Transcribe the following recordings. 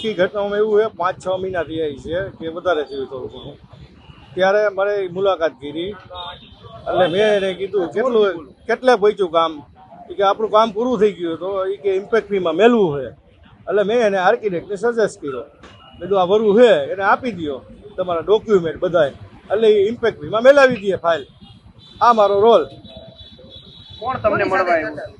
આખી ઘટનામાં એવું છે, પાંચ છ મહિના થઈ છે કે વધારે થયું થોડું ઘણું. ત્યારે મારે મુલાકાત કરી. એટલે મેં એને કીધું, કેટલું કેટલે પહોંચ્યું કામ? કે, આપણું કામ પૂરું થઈ ગયું તો એ કે ઇમ્પેક્ટ ફીમાં મેળવું છે. એટલે મેં એને આર્કિટેક્ટને સજેસ્ટ કર્યો. બધું આ વરવું છે, એને આપી દો તમારા ડોક્યુમેન્ટ બધાય. એટલે એ ઇમ્પેક્ટ ફીમાં મેળવી દઈએ ફાઇલ આ મારો રોલ કોણ તમને મળવા આવ્યું?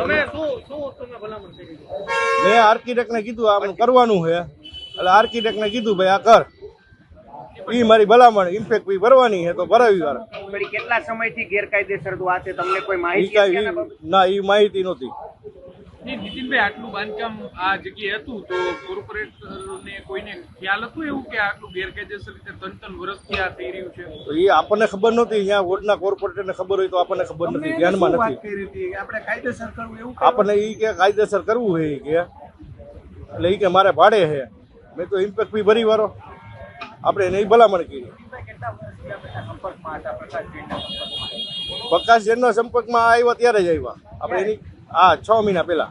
તમે શું શું તમે ભલામણ કરી? મેં આર્કિટેક્ટને કીધું આમ કરવાનું છે. એટલે આર્કિટેક્ટને કીધું ભાઈ આ કર. એ મારી ભલામણ ઇમ્પેક્ટ ફી ભરવાની છે તો ભરાવી વાર કેટલા સમયથી ગેરકાયદેસર આ છે તમને કોઈ માહિતી હતી ઈ- ના એ માહિતી નહોતી. નહીં નીતિનભાઈ આટલું બાંધકામ આ જગ્યાએ હતું તો કોર્પોરેટરને કોઈને ખ્યાલ હતું એવું કે આટલું ગેરકાયદેસર રીતે ત્રણ ત્રણ વર્ષથી આ થઈ રહ્યું છે? તો એ આપણને ખબર નહોતી. અહીંયા વોર્ડના કોર્પોરેટરને ખબર હોય તો આપણને ખબર નથી ધ્યાનમાં નથી. આપણે કાયદેસર કરવું એવું આપણને એ કે કાયદેસર કરવું હોય કે. એટલે એ કે મારે ભાડે છે મેં તો ઇમ્પેક્ટ ફી ભરી વારો આપણે એને ભલામણ કરી. પ્રકાશ જેનના સંપર્કમાં આવ્યા ત્યારે જ આવ્યા. આપણે એની હા છ મહિના પહેલા.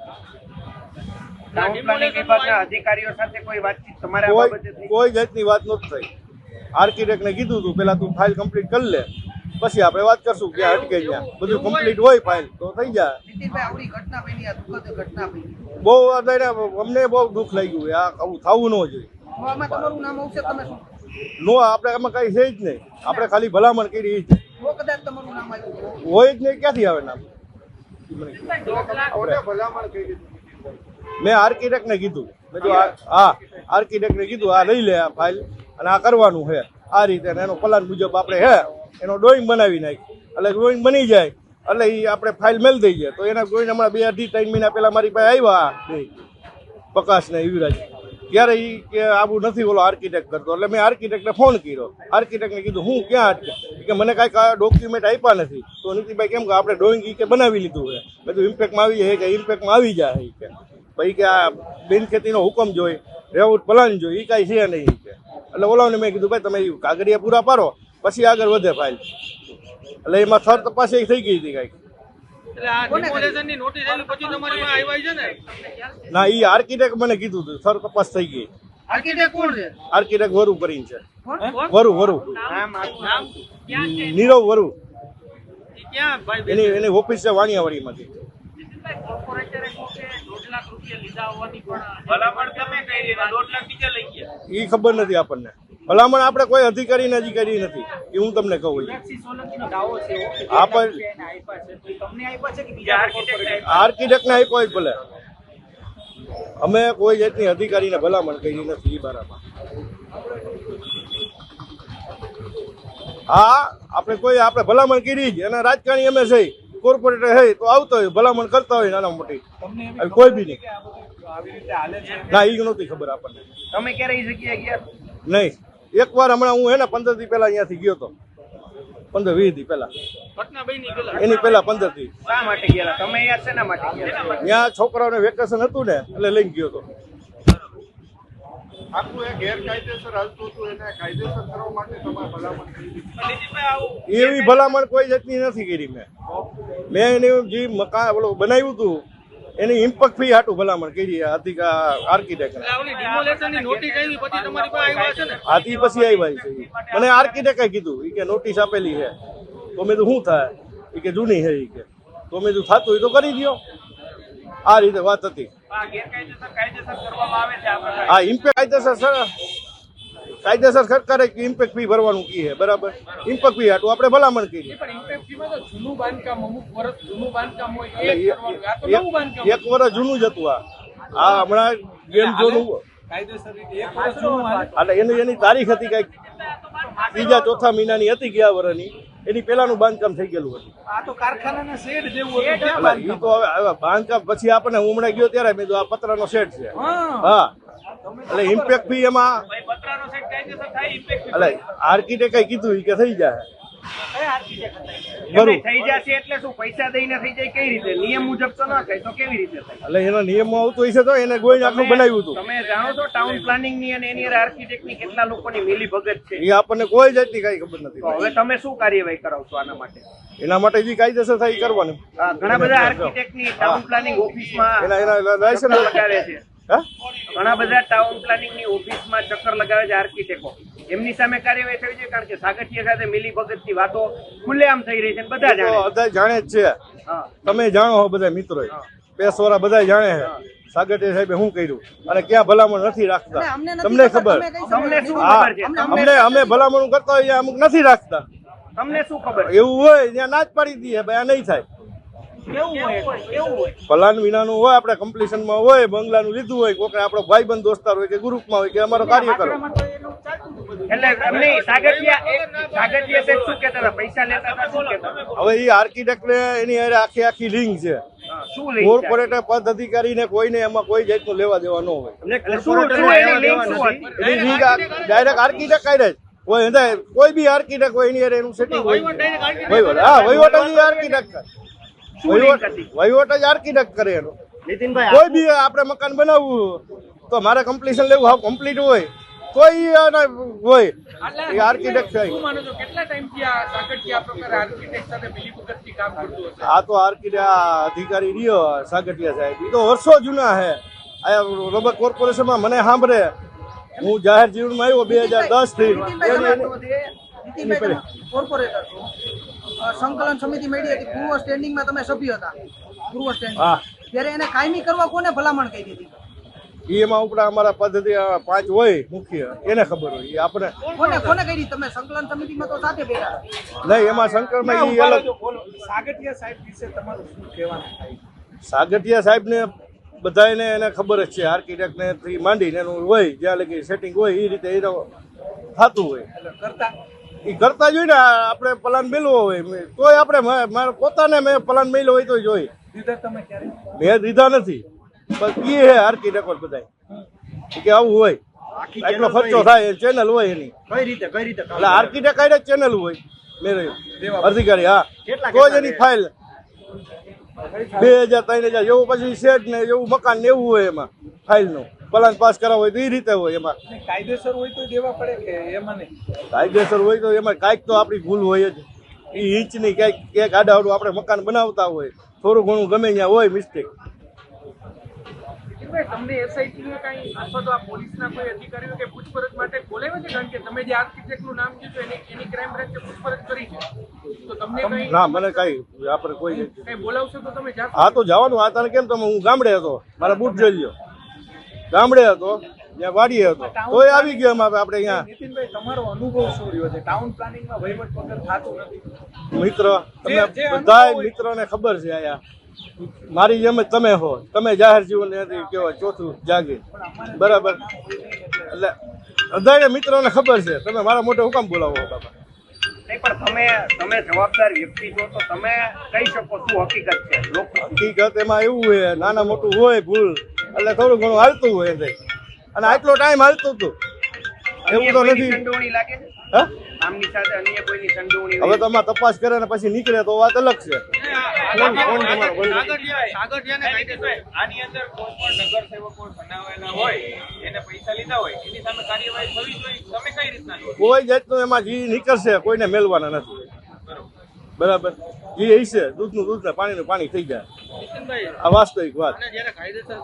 પ્લાનિંગ વિભાગના અધિકારીઓ સાથે કોઈ વાતચીત તમારે કોઈ જાતની વાત નહોતી થઈ. આર્કિટેક્ટને કીધું હતું પેલા તું ફાઇલ કમ્પ્લીટ કરી લે પછી આપણે વાત કરશું કે અટકે ત્યાં બધું કમ્પ્લીટ હોય. ફાઇલ તો થઈ જાય. બહુ અમને બહુ દુઃખ લાગ્યું. આ આવું થવું ન જોઈએ. તો આમાં તમારું નામ આવશે તમે શું? નો આપણે એમાં કઈ છે જ નહીં. આપણે ખાલી ભલામણ કરી છે. જો કદાચ તમારું નામ આવ્યું. તો હોય જ નહીં ક્યાંથી આવે નામ? મેં આર્કિટેક્ટને કીધું. મેં હા, આર્કિટેક્ટને કીધું, આ લઈ લે આ ફાઇલ અને આ કરવાનું છે. આ રીતે એનો પ્લાન મુજબ આપણે હે એનો ડ્રોઈંગ બનાવી નાખી. એટલે ડ્રોઈંગ બની જાય, એટલે એ આપણે ફાઇલ મેલ દઈ જાય. તો એના ડ્રોઈંગ હમણાં બે અઢી, ત્રણ મહિના પહેલાં મારી પાસે આવ્યા બે પ્રકાશ ને યુવરાજ. ત્યારે એ કે આવું નથી બોલો આર્કિટેક્ટ કરતો. એટલે મેં આર્કિટેક્ટને ફોન કર્યો. આર્કિટેક્ટને કીધું, હું ક્યાં અટકે કે, મને કાંઈક ડોક્યુમેન્ટ આપ્યા નથી. તો નીતિભાઈ કેમ કે આપણે ડ્રોઈંગ કે બનાવી લીધું છે. બધું ઇમ્પેક્ટમાં આવી જાય કે ઇમ્પેક્ટમાં આવી જાય કે. પછી કે આ બિન ખેતીનો હુકમ જોઈ રેવું પ્લાન જોઈ એ કાંઈ છે નહીં ઈ કે. એટલે ઓલાને મેં કીધું ભાઈ તમે કાગળિયા પૂરા પાડો પછી આગળ વધે ફાઇલ એટલે એમાં થર તપાસ એ થઈ ગઈ હતી કાંઈક. એટલે આ ડિમોલેશનની નોટિસ આવી પછી તમારી પાસે આવ્યા છે ને? ના એ આર્કિટેક્ટ મને કીધું હતું સર તપાસ થઈ ગઈ. આર્કિટેક્ટ કોણ છે? આર્કિટેક્ટ વરુ કરીને છે. વરુ? વરુ નીરવ વરુ. ઈ ક્યાં ભાઈ એની એની ઓફિસ છે વાણિયાવાડીમાંથી. એ ખબર નથી આપણને. ભલામણ આપણે કોઈ અધિકારીને હજી કરી નથી એ હું તમને કહું છું. આપણ આર્કિટેક્ટને આપ્યો હોય ભલે. અમે કોઈ જાતની અધિકારીને ભલામણ કરી નથી એ બારામાં. હા આપણે કોઈ આપણે ભલામણ કરી જ. અને રાજકારણી અમે છે. કોર્પોરેટર હે તો આવતો હોય ભલામણ કરતા હોય નાના મોટી. કોઈ બી નહીં ના એ નહોતી ખબર આપણને. તમે ક્યારે એ જગ્યાએ ગયા? નહીં. એકવાર હમણાં હું હે ને પંદરથી પહેલા અહીંયાથી ગયો હતો પંદર વીસ દી પહેલા. પેલા એની પહેલા પંદર દી. શા માટે ગયેલા? તમે અહીંયા શેના માટે ગયા? ત્યાં છોકરાઓને વેકેશન હતું ને એટલે લઈને ગયો હતો એવી ભલામણ કોઈ જાતની નથી કરી મેં. મેં એને જે મકાન ઓલું બનાવ્યું હતું એની ઇમ્પેક્ટ ફી હાટું ભલામણ કરી અધિકા આર્કિટેક્ટ આવી પછી તમારી પાસે આવ્યા છે ને? આથી પછી આવ્યા છે. મને આર્કિટેક્ટે કીધું એ કે નોટિસ આપેલી છે. તો મેં તો શું થાય? એ કે જૂની છે એ કે. તો મેં તો થતું હોય તો કરી દો આ રીતે વાત હતી. આ ગેરકાયદેસર કાયદેસર કરવામાં આવે છે આ પ્રકારે. આ ઇમ્પેક્ટ કાયદેસર સર કાયદેસર સરકારે ઇમ્પેક્ટ ફી ભરવાનું કી છે બરાબર? ઇમ્પેક્ટ ફી હાટું આપણે ભલામણ કરી. એક- વર્ષ જૂનું જ હતું આ. આ હમણાં ગેમ જૂનું. એટલે એની એની તારીખ હતી કંઈક. ત્રીજા ચોથા મહિનાની હતી ગયા વર્ષની એની પેલાનું બાંધકામ થઈ ગયેલું હતું. આ તો કારખાનાના શેડ જેવું હતું. ક્યાં બાંધકામ? તો હવે બાંધકામ પછી આપણને હું ગયો ત્યારે મેં આ પતરાનો સેટ છે. હા. હા. એટલે ઇમ્પેક્ટ બી એમાં એટલે આર્કિટેક્ટ આર્કિટેક્ટે કીધું ઈ કે થઈ જાય. થઈ જશે એટલે શું? પૈસા દઈને થઈ જાય? કઈ રીતે? નિયમ મુજબ તો ના થાય તો કેવી રીતે થાય? એટલે એના નિયમમાં આવતું હશે તો એને ગોઈને આટલું બનાવ્યું હતું. તમે જાણો છો ટાઉન પ્લાનિંગની અને એની આર્કિટેક્ટની કેટલા લોકોની મિલી ભગત છે? એ આપણને કોઈ જાતની કઈ ખબર નથી. હવે તમે શું કાર્યવાહી કરાવશો આના માટે? એના માટે જે કાયદેસર થાય ઈ કરવાનું. ઘણા બધા આર્કિટેક્ટની ટાઉન પ્લાનિંગ ઓફિસમાં એના એના લાયસન્સ લગાવે છે. હા? ઘણા બધા ટાઉન પ્લાનિંગની ઓફિસમાં ચક્કર લગાવે છે આર્કિટેક્ટો એમની સામે કાર્યવાહી થવી જોઈએ કારણ કે સાગઠિયા સાથે મિલી ભગતની વાતો ખુલ્લેઆમ થઈ રહી છે બધા જાણે બધા જાણે જ છે. તમે જાણો હો બધા મિત્રો પેસવાળા બધા જાણે છે. સાગર સાહેબે શું કર્યું? અને ક્યાં ભલામણ નથી રાખતા? તમને ખબર, અમને- અમે ભલામણ કરતા હોય અમુક નથી રાખતા. તમને શું ખબર એવું હોય ત્યાં ના જ પાડી દઈએ ભાઈ આ નહીં થાય. કેવું હોય? કેવું હોય? પલાન વિનાનું હોય આપણે કમ્પ્લીશનમાં હોય બંગલાનું લીધું હોય કોઈક આપણો ભાઈબંધ દોસ્તાર હોય કે ગ્રુપમાં હોય કે અમારો કાર્ય હવે એ આર્કિટેક્ટને એની હારે આખી આખી લિંક છે. કોર્પોરેટ પદ અધિકારીને કોઈને એમાં કોઈ જાતનું લેવા દેવા ન હોય. એની? એની ડાયરેક્ટ આર્કિટેક્ટ કાઢે કોઈ કોઈ બી આર્કિટેક્ટ હોય એની એનું સેટિંગ હોય. વહીવટ હા વહીવટ જ આર્કિટેક્ટ શું વહીવટ જ આર્કિટેક્ટ કરે એનો. નીતિનભાઈ કોઈ બી આપણે મકાન બનાવવું તો મારે કમ્પ્લીશન લેવું હા કમ્પ્લીટ હોય. કોઈ હોય. એ આર્કિટેક્ટ થાય આ તો આર્કિટેક્ટ આ અધિકારી રહ્યો સાગટિયા સાહેબ. એ તો વર્ષો જૂના છે આ રબર કોર્પોરેશનમાં મને સાંભળે. હું જાહેર જીવનમાં આવ્યો બે હજાર દસથી. કોર્પોરેટર સંકલન સમિતિ મળી હતી. પૂર્વ સ્ટેન્ડિંગમાં તમે સભ્ય હતા. પૂર્વ સ્ટેન્ડિંગ હા. ત્યારે એને કાયમી કરવા કોને ભલામણ કરી ઈ એમાં ઉપરાંત અમારા પદ્ધતિ આ પાંચ હોય મુખ્ય એને ખબર હોય. એ આપણે કોને કોને કરી? તમે સંકલન સમિતિમાં તો સાથે બેઠા નહીં એમાં શંકરમાં ઈ અલગ સાગઠિયા સાહેબ વિશે તમારું શું કહેવાનું થાય? સાગઠિયા સાહેબને બધાને એને ખબર જ છે આર્કિટેક્ટને થી માંડીને એનું હોય જ્યાં લગી સેટિંગ હોય એ રીતે એ થતું હોય. કરતા? એ કરતા જોઈ ને આપણે પ્લાન મેળવો હોય. તોય આપણે મ- પોતાને મેં પ્લાન મેળવ્યો હોય તો જોઈ દીધા તમે ક્યારે? મેં દીધા નથી. બસ એ હે આર્કિટેક્ટ બધા ઈ કે આવું હોય. એટલો ખર્ચો થાય ચેનલ હોય એની. કઈ રીતે કઈ રીતે એટલે આર્કિટેક્ટ કઈ ચેનલ હોય. મેરે અધિકારી હા. તો જ એની ફાઇલ બે હજાર ત્રણ હજાર એવું પછી શેડ ને એવું મકાન ને એવું હોય એમાં ફાઇલનું. પ્લાન પાસ કરાવવો હોય તો એ રીતે હોય એમાં. કાયદેસર હોય તો દેવા પડે કે એમાં કાયદેસર હોય તો એમાં કાંઈક તો આપણી ભૂલ હોય જ. એ ઇંચની ક્યાંક ક્યાંક આડાવડું આપણે મકાન બનાવતા હોય. થોડું ઘણું ગમે ત્યાં હોય મિસ્ટેક નીતિનભાઈ, તમને એસઆઈટી ને કઈ અથવા તો આ પોલીસના કોઈ અધિકારીઓ કે પૂછપરછ માટે બોલાવ્યા છે? કારણ કે તમે જે આર્કિટેક્ટનું નામ કીધું એની એની ક્રાઇમ બ્રાન્ચે પૂછપરછ કરી છે. તો તમને કઈ ના મને કાંઈ આપણે કોઈ કઈ બોલાવશો તો તમે જાશો હા તો જવાનું. આ તને કેમ તમે? હું ગામડે હતો. મારા બૂટ જોઈ લ્યો. ગામડે હતો. ત્યાં વાડીએ હતો. આવી ગયો એમાં આપણે અહીંયા. નીતિનભાઈ તમારો અનુભવ શું રહ્યો છે? ટાઉન પ્લાનિંગમાં વહીવટ વગર થતું નથી. મિત્ર મિત્રોને ખબર છે આયા મારી જેમ જ તમે હો. તમે જાહેર જીવન કહેવાય ચોથું જાગીર. બરાબર? એટલે બધાય મિત્રોને ખબર છે. તમે મારા મોટે હુકમ બોલાવો બાબા પણ તમે તમે જવાબદાર વ્યક્તિ છો તો તમે કહી શકો શું હકીકત છે? હકીકત એમાં એવું હોય નાના મોટું હોય ભૂલ એટલે થોડું ઘણું હાલતું હોય અને આટલો ટાઈમ હાલતું હતું. એવું તો નથી. લાગે છે? હવે હોય? તો આમાં તપાસ કરે ને પછી નીકળે તો વાત અલગ છે. કોણ કોણ તમારો? બોલો? આની અંદર કોઈ પણ નગરસેવકો બનાવેલા હોય એને પૈસા લીધા હોય એની સામે કાર્યવાહી થવી જોઈએ. તમે કઈ રીતના કોઈ જાતનું એમાં જી નીકળશે કોઈને મેળવાના નથી. બરાબર? જે હશે દૂધનું દૂધ ને પાણીનું પાણી થઈ જાય. આ વાસ્તવિક વાત. કાયદેસર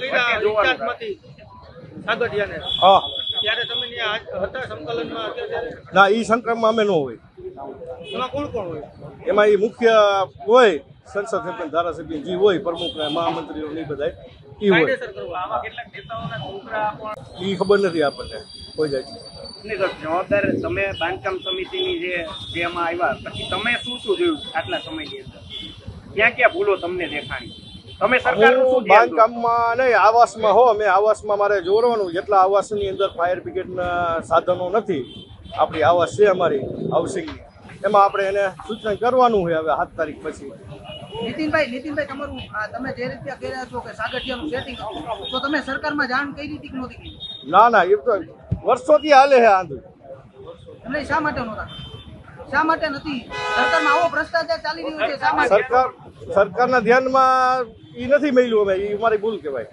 કર્યા હા. ત્યારે તમે હતા સંકલનમાં ના એ સંક્રમમાં અમે ન હોય. એમાં કોણ કોણ હોય? એમાં એ મુખ્ય હોય સંસદ સભ્ય ધારાસભ્ય જે હોય પ્રમુખ ને મહામંત્રીઓ નહીં બધાય એ હોય. ઈ ખબર નથી આપણને કોઈ જાય જવાબદાર તમે બાંધકામ સમિતિની જે જે એમાં આવ્યા પછી તમે શું શું જોયું આટલા સમયની અંદર? ક્યાં ક્યાં ભૂલો તમને દેખાણી? તમે સરકારનું બાંધકામમાં નહીં આવાસમાં હો અમે આવાસમાં મારે જોરવાનું જેટલા આવાસની અંદર ફાયર બ્રિગેડના સાધનો નથી આપણી આવાસ છે અમારી હાઉસિંગની એમાં આપણે એને સૂચન કરવાનું હોય હવે સાત તારીખ પછી. નીતિનભાઈ નીતિનભાઈ તમારું આ તમે જે રીતે કહી રહ્યા છો કે સાગઠિયાનું સેટિંગ તો તમે સરકારમાં જાણ કઈ રીતે કે નહોતી ના ના એ તો વર્ષોથી હાલે છે આંધું. એમને શા માટે નહોતા? શા માટે નથી? સરકારમાં આવો ભ્રષ્ટાચાર ચાલી રહ્યો છે શા માટે? સરકાર સરકારના ધ્યાનમાં એ નથી મળ્યું અમે એ મારી ભૂલ કહેવાય.